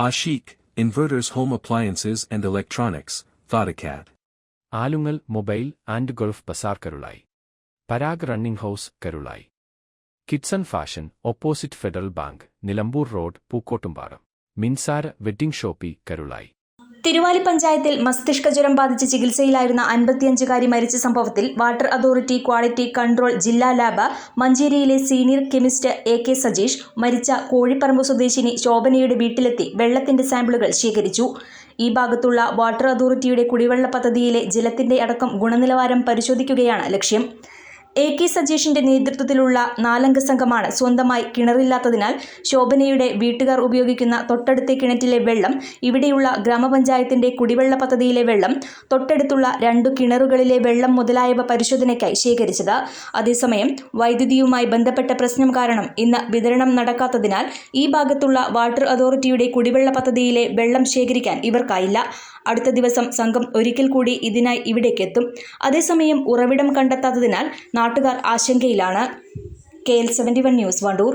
Ashik, inverters home appliances and electronics Farikkad Alungal mobile and gulf bazaar Karulayi Parag running house Karulayi. Kidson fashion opposite federal bank Nilambur road Pookkottumpadam Minsara wedding shoppy Karulayi. Thiruvali പഞ്ചായത്തിൽ മസ്തിഷ്ക ജ്വരം ബാധിച്ച് ചികിത്സയിലായിരുന്ന അൻപത്തിയഞ്ചുകാരി മരിച്ച സംഭവത്തിൽ water authority quality control ജില്ലാ lab മഞ്ചേരിയിലെ senior chemist A K Sajeesh മരിച്ച കോഴിപ്പറമ്പ് സ്വദേശിനി ശോഭനയുടെ വീട്ടിലെത്തി വെള്ളത്തിന്റെ സാമ്പിളുകൾ ശേഖരിച്ചു. ഈ ഭാഗത്തുള്ള വാട്ടർ അതോറിറ്റിയുടെ കുടിവെള്ള പദ്ധതിയിലെ ജലത്തിന്റെ അടക്കം ഗുണനിലവാരം പരിശോധിക്കുകയാണ് ലക്ഷ്യം. എ കെ സജീഷിന്റെ നേതൃത്വത്തിലുള്ള നാലംഗ സംഘമാണ് സ്വന്തമായി കിണറില്ലാത്തതിനാൽ ശോഭനയുടെ വീട്ടുകാർ ഉപയോഗിക്കുന്ന തൊട്ടടുത്തെ കിണറ്റിലെ വെള്ളം ഇവിടെയുള്ള ഗ്രാമപഞ്ചായത്തിന്റെ കുടിവെള്ള പദ്ധതിയിലെ വെള്ളം തൊട്ടടുത്തുള്ള രണ്ടു കിണറുകളിലെ വെള്ളം മുതലായവ പരിശോധനയ്ക്കായി ശേഖരിച്ചത്. അതേസമയം വൈദ്യുതിയുമായി ബന്ധപ്പെട്ട പ്രശ്നം കാരണം ഇന്ന് വിതരണം നടക്കാത്തതിനാൽ ഈ ഭാഗത്തുള്ള വാട്ടർ അതോറിറ്റിയുടെ കുടിവെള്ള പദ്ധതിയിലെ വെള്ളം ശേഖരിക്കാൻ ഇവർക്കായില്ല. അടുത്ത ദിവസം സംഘം ഒരിക്കൽ കൂടി ഇതിനായി ഇവിടേക്കെത്തും. അതേസമയം ഉറവിടം കണ്ടെത്താത്തതിനാൽ നാട്ടുകാർ ആശങ്കയിലാണ്. K L seventy one news Wandoor.